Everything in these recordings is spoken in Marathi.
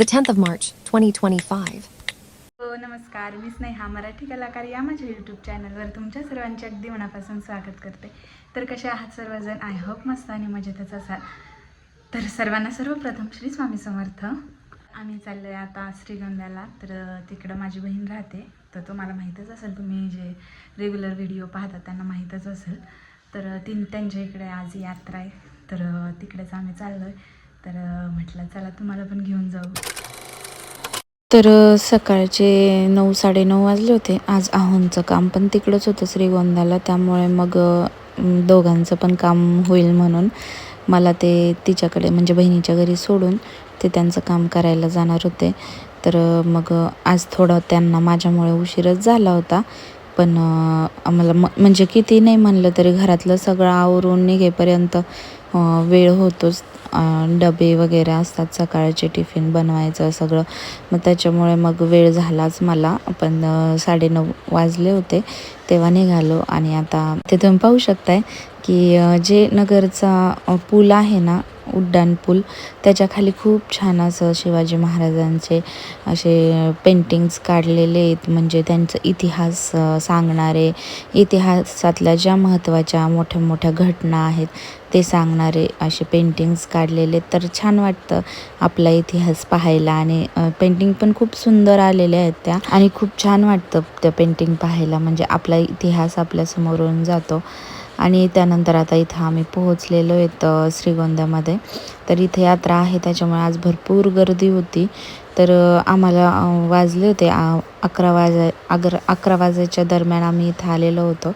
the 10th of March, 2025. हो नमस्कार. मी स्नेहा मराठी कलाकार या माझ्या यूट्यूब चॅनलवर तुमच्या सर्वांचे अगदी मनापासून स्वागत करते. तर कसे आहात सर्वजण? आय होप मस्त आणि मजेतच असाल. तर सर्वांना सर्वप्रथम श्री स्वामी समर्थ. आम्ही चाललो आहे आता श्रीगंध्याला तर तिकडं माझी बहीण राहते. तर तुम्हाला माहीतच असेल तुम्ही जे रेग्युलर व्हिडिओ पाहता त्यांना माहीतच असेल. तर तीन त्यांच्या इकडे आज यात्रा आहे. तर तिकडेच आम्ही चाललो आहे तर म्हटलं चला तुम्हाला पण घेऊन जाऊ. तर सकाळचे नऊ साडेनऊ वाजले होते. आज आहोंचं काम पण तिकडंच होतं श्रीगोंदाला. त्यामुळे मग दोघांचं पण काम होईल म्हणून मला ते तिच्याकडे म्हणजे बहिणीच्या घरी सोडून ते त्यांचं काम करायला जाणार होते. तर मग आज थोडं त्यांना माझ्यामुळे उशीरच झाला होता. पण आम्हाला म म्हणजे किती नाही म्हणलं तरी घरातलं सगळं आवरून निघेपर्यंत वेळ होतोच. डबे वगैरे असतात सकाळचे टिफिन बनवायचं सगळं. मग त्याच्यामुळे मग वेळ झालाच मला. पण साडे साडेनऊ वाजले होते. तेव्हा निघालो आणि आता ते तुम्ही पाहू शकताय की जे नगरचा पूल आहे ना उड्डाणपूल त्याच्याखाली खूप छान असं शिवाजी महाराजांचे असे पेंटिंग्स काढलेले आहेत. म्हणजे त्यांचा इतिहास सांगणारे इतिहासातल्या ज्या महत्त्वाच्या मोठ्या मोठ्या घटना आहेत ते सांगणारे असे पेंटिंग्स काढलेले तर छान वाटतं आपला इतिहास पाहायला आणि पेंटिंग पण खूप सुंदर आलेल्या आहेत त्या. आणि खूप छान वाटतं त्या पेंटिंग पाहायला. म्हणजे आपला इतिहास आपल्यासमोरून जातो. आणि त्यानंतर आता इथं आम्ही पोहोचलेलो आहेत श्रीगोंद्यामध्ये. तर इथे यात्रा आहे त्याच्यामुळे आज भरपूर गर्दी होती. तर आम्हाला वाजले होते अकरा वाजा अगर अकरा वाजायच्या दरम्यान आम्ही इथं आलेलो होतो.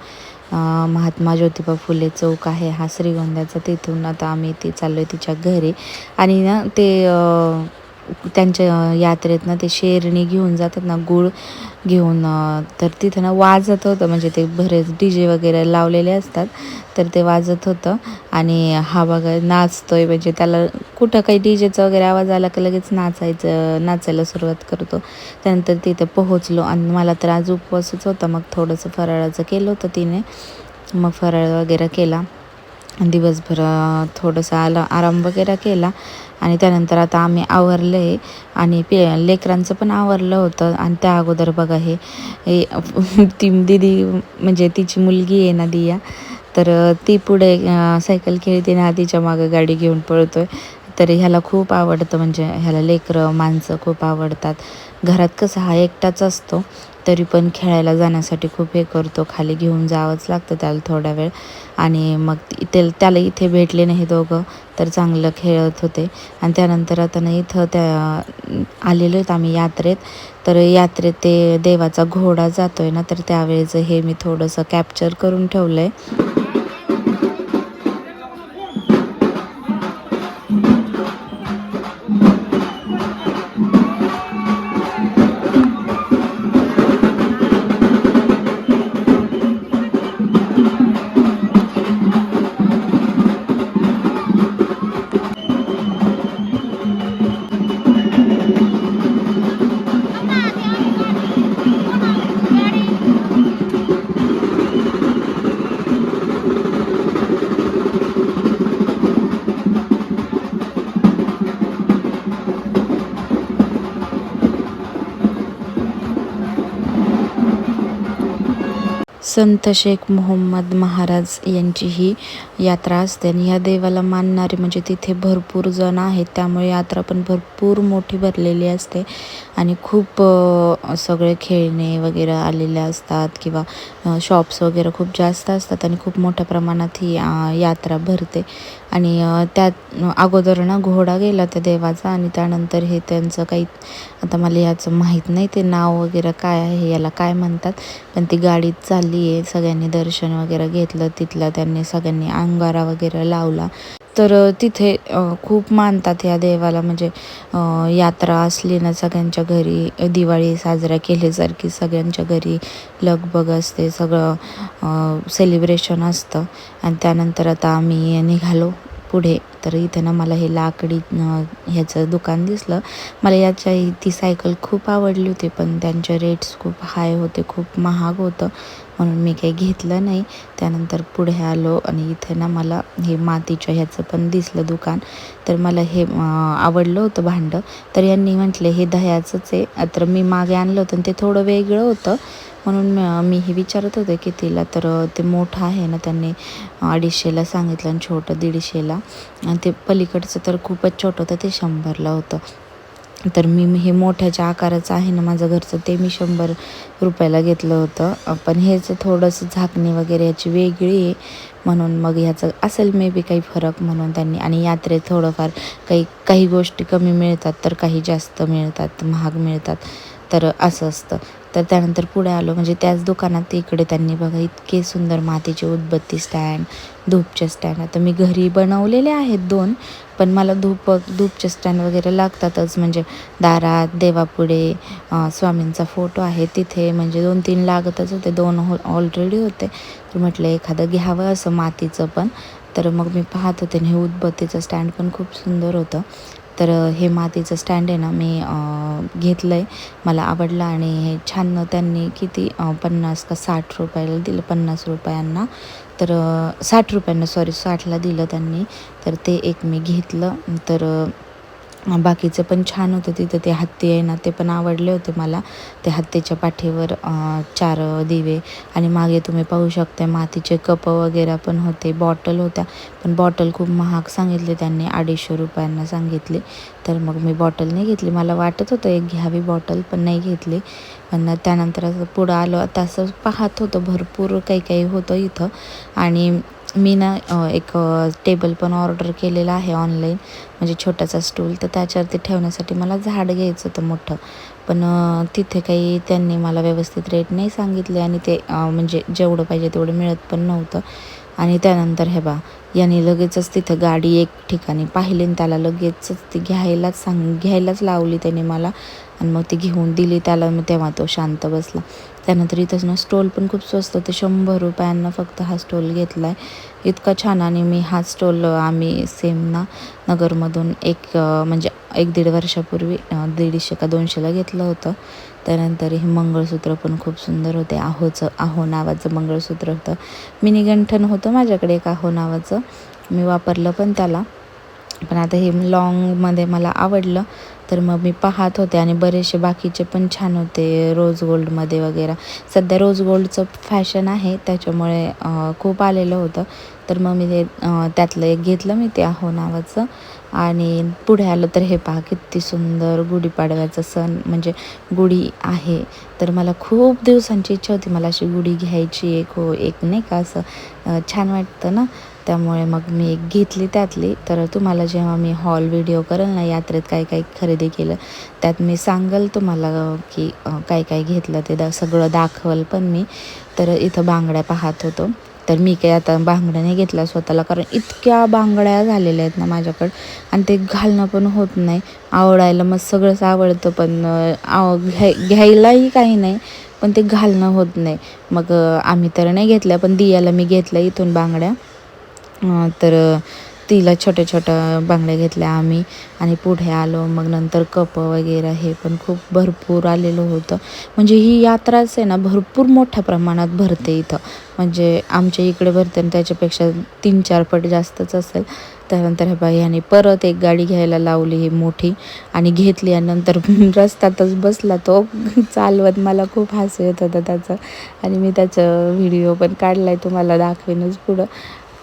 महात्मा ज्योतिबा फुले चौक आहे हा श्रीगोंद्याचा. तिथून आता आम्ही ती चाललो आहे तिच्या घरी. आणि ना ते त्यांच्या यात्रेत ना ते शेरणी घेऊन जातात ना गुळ घेऊन तर तिथं ना वाजत होतं. म्हणजे ते बरेच डी जे वगैरे लावलेले असतात तर ते वाजत होतं. आणि हा बघा नाचतोय. म्हणजे त्याला कुठं काही डी जेचा वगैरे आवाज आला की लगेच नाचायचं नाचायला सुरुवात करतो. त्यानंतर तिथे पोहोचलो आणि मला तर आज उपवासच होता. मग थोडंसं फराळाचं केलं होतं तिने. मग फराळ वगैरे केला. दिवसभर थोडंसं आला आराम वगैरे केला. आणि त्यानंतर आता आम्ही आवरलं आहे आणि पे लेकरांचं पण आवरलं होतं. आणि त्या अगोदर बघा हे ती दिदी म्हणजे तिची मुलगी आहे ना दिया. तर ती पुढे सायकल खेळते ना तिच्या मागं गाडी घेऊन पळतोय. तर ह्याला खूप आवडतं. म्हणजे ह्याला लेकरं माणसं खूप आवडतात. घरात कसं हा एकटाच असतो. तरी पण खेळायला जाण्यासाठी खूप हे करतो. खाली घेऊन जावंच लागतं त्याला थोडा वेळ. आणि मग इथे त्याला इथे भेटले नाही दोघं तर चांगलं खेळत होते. आणि त्यानंतर आता ना इथं त्या आलेलो आहेत आम्ही यात्रेत. तर यात्रेत ते देवाचा घोडा जातो आहे ना तर त्यावेळेचं हे मी थोडंसं कॅप्चर करून ठेवलं आहे संत शेख मोहम्मद महाराज यांची ही यात्रा असते. आणि ह्या देवाला मानणारे म्हणजे तिथे भरपूर जण आहेत. त्यामुळे यात्रा पण भरपूर मोठी भरलेली असते. आणि खूप सगळे खेळणे वगैरे आलेले असतात किंवा शॉप्स वगैरे खूप जास्त असतात आणि खूप मोठ्या प्रमाणात ही यात्रा भरते. आणि त्यात अगोदर ना घोडा गेला त्या देवाचा आणि त्यानंतर हे त्यांचं काही आता मला याचं माहीत नाही ते नाव वगैरे काय आहे याला काय म्हणतात पण ती गाडीत चालली आहे सगळ्यांनी दर्शन वगैरे घेतलं तिथलं त्यांनी सगळ्यांनी अंगारा वगैरे लावला. तर तिथे खूप मानतात या देवाला. म्हणजे यात्रा असली ना सगळ्यांच्या घरी दिवाळी साजरा केल्यासारखी सगळ्यांच्या घरी लगबग असते सगळं सेलिब्रेशन असतं. आणि त्यानंतर आता आम्ही निघालो पुढे. तर इथे ना मला हे लाकडी ह्याचं दुकान दिसलं. मला याच्या ती सायकल खूप आवडली होती पण त्यांचे रेट्स खूप हाय होते खूप महाग होतं. म्हणून मी काही घेतलं नाही. त्यानंतर पुढे आलो आणि इथे ना मला हे मातीच्या ह्याचं पण दिसलं दुकान. तर मला हे आवडलं होतं भांडं. तर यांनी म्हटले हे दह्याचंच आहे. तर मी मागे आणलं होतं आणि ते थोडं वेगळं होतं. म्हणून मी हे विचारत होते की तिला तर ते मोठं आहे ना? त्यांनी अडीचशेला सांगितलं आणि छोटं दीडशेला. आणि ते पलीकडचं तर खूपच छोटं होतं ते शंभरला होतं. तर मी हे मोठ्याच्या आकाराचं आहे ना माझं घरचं ते मी शंभर रुपयाला घेतलं होतं. पण हेच थोडंसं झाकणी वगैरे याची वेगळी आहे. म्हणून मग ह्याचं असेल मे बी काही फरक म्हणून त्यांनी. आणि यात्रेत थोडंफार काही काही गोष्टी कमी मिळतात तर काही जास्त मिळतात महाग मिळतात. तर असं असतं. तर त्यानंतर पुढे आलो. म्हणजे त्याच दुकानात इकडे त्यांनी बघा इतके सुंदर मातीचे उदबत्ती स्टँड धूपचे स्टँड आता मी घरी बनवलेले आहेत दोन पण मला धूप धूपचे स्टँड वगैरे लागतातच. म्हणजे दारात देवापुढे स्वामींचा फोटो आहे. तिथे म्हणजे दोन तीन लागतच होते. दोन हो ऑलरेडी होते. तर म्हटलं एखादं घ्यावं असं मातीचं पण. तर मग मी पाहत होते आणि हे उदबत्तीचं स्टँड पण खूप सुंदर होतं. तर हे मातीचं स्टँड आहे ना मी घेतलं आहे मला आवडलं आणि हे छान त्यांनी किती पन्नास का साठ रुपयाला दिलं पन्नास रुपयांना. तर साठ रुपयांना सॉरी साठला दिलं त्यांनी. तर ते एक मी घेतलं. तर बाकीचं पण छान होतं तिथं. ते हत्ती आहे ना ते पण आवडले होते मला. ते हत्तीच्या पाठीवर चार दिवे. आणि मागे तुम्ही पाहू शकता मातीचे कप वगैरे पण होते बॉटल होत्या. पण बॉटल खूप महाग सांगितले त्यांनी अडीचशे रुपयांना सांगितले. तर मग मी बॉटल नाही घेतली. मला वाटत होतं एक घ्यावी बॉटल पण नाही घेतली. पण त्यानंतर असं पुढं आलो. आता असं पाहत होतं भरपूर काही काही होतं इथं. आणि मी ना एक टेबल पण ऑर्डर केलेला आहे ऑनलाईन म्हणजे छोटासा स्टूल तर त्याच्यावरती ठेवण्यासाठी मला झाड घ्यायचं होतं मोठं. पण तिथे काही त्यांनी मला व्यवस्थित रेट नाही सांगितले आणि ते म्हणजे जेवढं पाहिजे तेवढं मिळत पण नव्हतं. आणि त्यानंतर हे बा याने लगेचच तिथं गाडी एक ठिकाणी पाहिली आणि त्याला लगेचच ती घ्यायलाच सांग घ्यायलाच लावली त्याने मला. आणि मग ती घेऊन दिली त्याला मग तेव्हा तो शांत बसला. त्यानंतर इथंच ना स्टोल पण खूप स्वस्त होते. शंभर रुपयांना फक्त हा स्टोल घेतला आहे इतका छान आणि मी हा स्टोल आम्ही सेम ना नगरमधून एक म्हणजे एक दीड वर्षापूर्वी दीडशे का दोनशेला घेतलं होतं. त्यानंतर हे मंगळसूत्र पण खूप सुंदर होते. आहोचं आहो नावाचं मंगळसूत्र होतं. मिनीगंठन होतं माझ्याकडे एक आहो नावाचं. मी वापरलं पण त्याला. पण आता हे लॉंगमध्ये मला आवडलं. तर मग मी पाहत होते आणि बरेचसे बाकीचे पण छान होते. रोज गोल्डमध्ये वगैरे. सध्या रोज गोल्डचं फॅशन आहे. त्याच्यामुळे खूप आलेलं होतं. तर मग मी ते त्यातलं एक घेतलं मी ते आहो नावाचं. आणि पुढे आलं तर हे पहा किती सुंदर गुढीपाडव्याचा सण म्हणजे गुढी आहे. तर मला खूप दिवसांची इच्छा होती मला अशी गुढी घ्यायची एक हो एक नाही का असं छान वाटतं ना. त्यामुळे मग मी एक घेतली त्यातली. तर तुम्हाला जेव्हा मी हॉल व्हिडिओ करेल ना यात्रेत काय काय खरेदी केलं त्यात मी सांगेल तुम्हाला की काय काय घेतलं ते दा सगळं दाखवल पण मी. तर इथं बांगड्या पाहत होतो. तर मी काही आता बांगड्या नाही घेतल्या स्वतःला कारण इतक्या बांगड्या झालेल्या आहेत ना माझ्याकडं. आणि ते घालणं पण होत नाही. आवडायला मग सगळंच आवडतं पण आव घ्याय घ्यायलाही काही नाही पण ते घालणं होत नाही. मग आम्ही तर नाही घेतल्या पण दियाला मी घेतल्या इथून बांगड्या. तर तिला छोट्या छोट्या बांगड्या घेतल्या आम्ही आणि पुढे आलो. मग नंतर कप वगैरे हे पण खूप भरपूर आलेलं होतं. म्हणजे ही यात्राच आहे ना भरपूर मोठ्या प्रमाणात भरते इथं. म्हणजे आमच्या इकडे भरते आणि त्याच्यापेक्षा तीन चार पट जास्तच असेल. त्यानंतर हे बाई याने परत एक गाडी घ्यायला लावली ही मोठी आणि घेतली आणि नंतर रस्त्यातच बसला. तो चालवत मला खूप हसू येत होतं त्याचं. आणि मी त्याचं व्हिडिओ पण काढला आहे तुम्हाला दाखवेनच पुढं.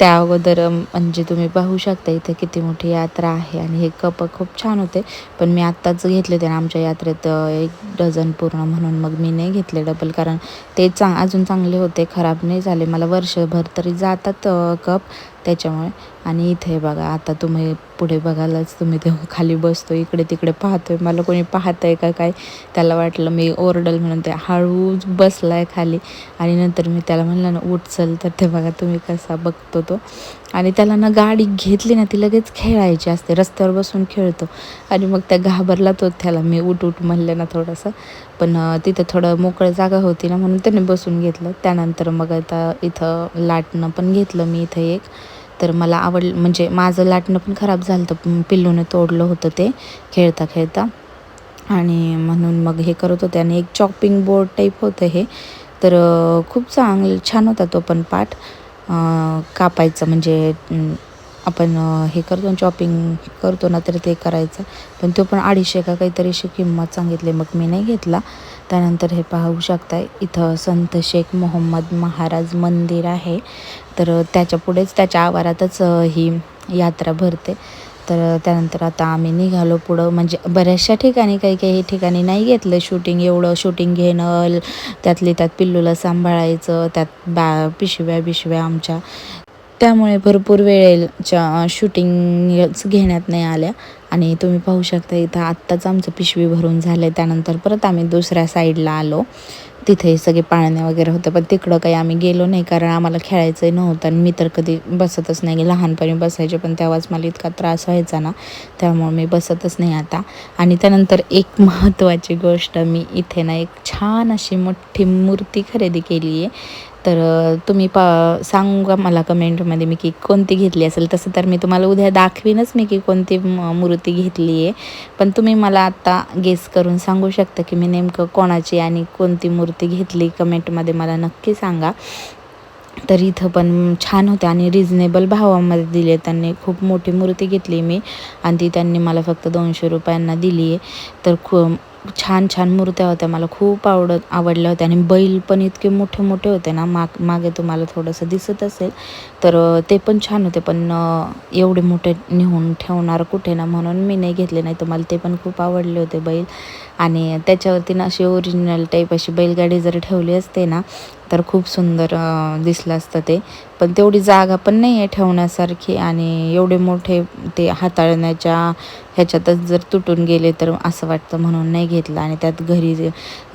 त्या अगोदर म्हणजे तुम्ही पाहू शकता इथे किती मोठी यात्रा आहे आणि हे कप खूप छान होते. पण मी आत्ताच घेतले होते ना आमच्या यात्रेत एक डझन पूर्ण म्हणून मग मी नाही घेतले डबल कारण ते चांग अजून चांगले होते खराब नाही झाले. मला वर्षभर तरी जातात कप त्याच्यामुळे. आणि इथे बघा आता तुम्ही पुढे बघायलाच तुम्ही ते खाली बसतो इकडे तिकडे पाहतोय. मला कोणी पाहतं आहे का काय? त्याला वाटलं मी ओरडल म्हणून ते हळूच बसलाय खाली. आणि नंतर मी त्याला म्हणलं ना उठचल तर ते बघा तुम्ही कसा बघतो तो. आणि त्याला ना गाडी घेतली ना ती लगेच खेळायची असते. रस्त्यावर बसून खेळतो. आणि मग त्या घाबरला तो त्याला. मी उठ उठ म्हणलं ना थोडंसं. पण तिथं थोडं मोकळं जागा होती ना म्हणून त्याने बसून घेतलं. त्यानंतर मग आता इथं लाटणं पण घेतलं मी इथं एक. तर मला आवड म्हणजे माझं लाटणं पण खराब झालं होतं. पिल्लूने तोडलं होतं ते खेळता खेळता. आणि म्हणून मग हे करत होते. आणि एक चॉपिंग बोर्ड टाईप होतं हे. तर खूप चांगलं छान होता तो पण पाठ. कापायचं म्हणजे आपण हे करतो चॉपिंग करतो ना तर ते करायचं. पण तो पण अडीचशे का काहीतरी अशी किंमत सांगितली. मग मी नाही घेतला. त्यानंतर हे पाहू शकताय. इथं संत शेख मोहम्मद महाराज मंदिर आहे. तर त्याच्या पुढेच त्याच्या आवारातच ही यात्रा भरते. तर त्यानंतर आता आम्ही निघालो पुढं. म्हणजे बऱ्याचशा ठिकाणी काही काही ठिकाणी नाही घेतलं शूटिंग एवढं शूटिंग घेणं त्यातली त्यात पिल्लूला सांभाळायचं त्यात बा पिशव्या बिशव्या आमच्या. त्यामुळे भरपूर वेळेच्या शूटिंगच घेण्यात नाही आल्या. आणि तुम्ही पाहू शकता इथं आत्ताच आमचं पिशवी भरून झालं त्यानंतर परत आम्ही दुसऱ्या साईडला आलो. तिथे सगळे पाळणे वगैरे होतं पण तिकडं काही आम्ही गेलो नाही कारण आम्हाला खेळायचं नव्हतं आणि मी तर कधी बसतच नाही. लहानपणी बसायचे पण तेव्हाच मला इतका त्रास व्हायचा ना त्यामुळे मी बसतच नाही आता. आणि त्यानंतर एक महत्त्वाची गोष्ट मी इथे ना एक छान अशी मोठी मूर्ती खरेदी केली आहे तर तुम्ही पा सांगू का मला कमेंटमध्ये मी की कोणती घेतली असेल. तसं तर मी तुम्हाला उद्या दाखवीनच मी की कोणती म- मूर्ती घेतली आहे. पण तुम्ही मला आत्ता गेस करून सांगू शकता की मी नेमकं कोणाची आणि कोणती मूर्ती घेतली कमेंटमध्ये मला नक्की सांगा. तर इथं पण छान होते आणि रिजनेबल भावामध्ये दिले. त्यांनी खूप मोठी मूर्ती घेतली मी आणि ती त्यांनी मला फक्त दोनशे रुपयांना दिली आहे. तर खू छान छान मूर्त्या होत्या. मला खूप आवडत आवडल्या होत्या. आणि बैल पण इतके मोठे मोठे होते ना माग मागे तुम्हाला थोडंसं दिसत असेल तर ते पण छान होते. पण एवढे मोठे नेऊन ठेवणार कुठे ना म्हणून मी नाही घेतले. नाही तर मला ते पण खूप आवडले होते बैल. आणि त्याच्यावरती ना अशी ओरिजिनल टाईप अशी बैलगाडी जर ठेवली असते ना तर खूप सुंदर दिसलं असतं ते. पण तेवढी जागा पण नाही आहे ठेवण्यासारखी आणि एवढे मोठे ते हाताळण्याच्या ह्याच्यातच जर तुटून गेले तर असं वाटतं म्हणून नाही घेतलं. आणि त्यात घरी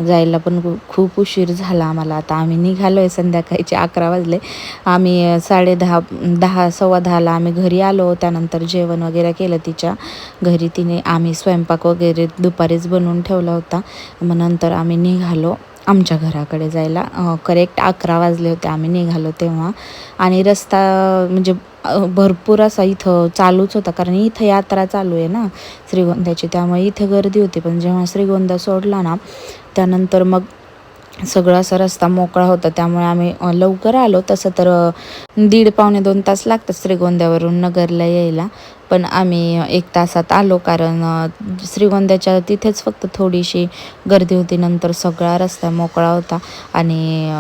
जायला पण खूप उशीर झाला आम्हाला. आता आम्ही निघालो आहे संध्याकाळचे अकरा वाजले. आम्ही साडे दहा दहा सव्वा दहाला आम्ही घरी आलो. त्यानंतर जेवण वगैरे केलं तिच्या घरी. तिने आम्ही स्वयंपाक वगैरे दुपारीच बनवून ठेवला होता. मग नंतर आम्ही निघालो आमच्या घराकडे जायला. करेक्ट अकरा वाजले होते. आम्ही निघालो तेव्हा. आणि रस्ता म्हणजे भरपूर असा इथं चालूच होता. कारण इथं यात्रा चालू आहे ना श्रीगोंद्याची. त्यामुळे इथे गर्दी होती. पण जेव्हा श्रीगोंदा सोडला ना त्यानंतर मग सगळा असा रस्ता मोकळा होता त्यामुळे आम्ही लवकर आलो. तसं तर दीड पावणे दोन तास लागतात श्रीगोंद्यावरून नगरला यायला. पण आम्ही एक तासात आलो कारण श्रीगोंद्याच्या तिथेच फक्त थोडीशी गर्दी होती. नंतर सगळा रस्ता मोकळा होता आणि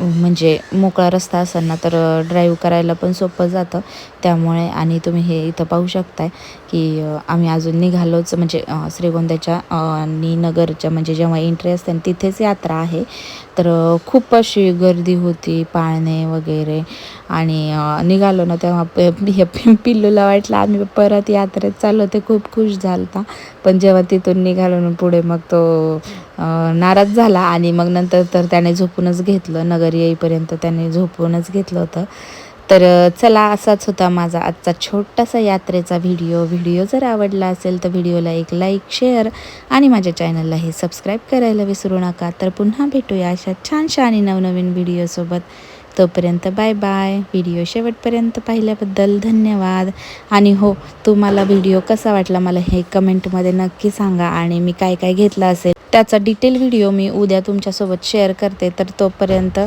म्हणजे मोकळा रस्ता असताना तर ड्राईव्ह करायला पण सोपं जातं. त्यामुळे आणि तुम्ही हे इथं पाहू शकताय की आम्ही अजून निघालोच म्हणजे श्रीगोंद्याच्या आणि नगरच्या म्हणजे जेव्हा एंट्री असते तिथेच यात्रा आहे. तर खूप अशी गर्दी होती पाळणे वगैरे. आणि निघालो ना तेव्हा प- पिल्लूला वाटलं आम्ही परत यात्रेत चाललो ते खूप खुश झालता. पण जेव्हा तिथून निघालो ना पुढे मग तो नाराज झाला आणि मग नंतर तर त्याने झोपूनच घेतलं. नगर येईपर्यंत त्याने झोपूनच घेतलं होतं. तर चला असाच होता माझा आजचा छोटासा यात्रेचा व्हिडिओ. व्हिडिओ जर आवडला असेल तर व्हिडिओला एक लाईक शेअर आणि माझ्या चॅनलला हे सबस्क्राईब करायला विसरू नका. तर पुन्हा भेटूया अशा छानशा आणि नवनवीन व्हिडिओसोबत तोपर्यंत बाय बाय व्हिडिओ शेवटपर्यंत पाहिल्याबद्दल धन्यवाद. आणि हो तुम्हाला व्हिडिओ कसा वाटला मला हे कमेंटमध्ये नक्की सांगा आणि मी काय काय घेतलं असेल त्याचा डिटेल व्हिडिओ मी उद्या तुमच्यासोबत शेअर करते. तर तोपर्यंत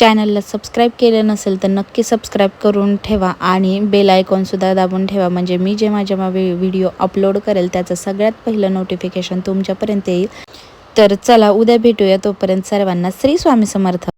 चॅनलला सबस्क्राईब केलं नसेल तर नक्की सबस्क्राईब करून ठेवा आणि बेल आयकॉनसुद्धा दाबून ठेवा. म्हणजे मी जेव्हा जेव्हा व्हिडिओ अपलोड करेल त्याचं सगळ्यात पहिलं नोटिफिकेशन तुमच्यापर्यंत येईल. तर चला उद्या भेटूया तोपर्यंत सर्वांना श्री स्वामी समर्थ.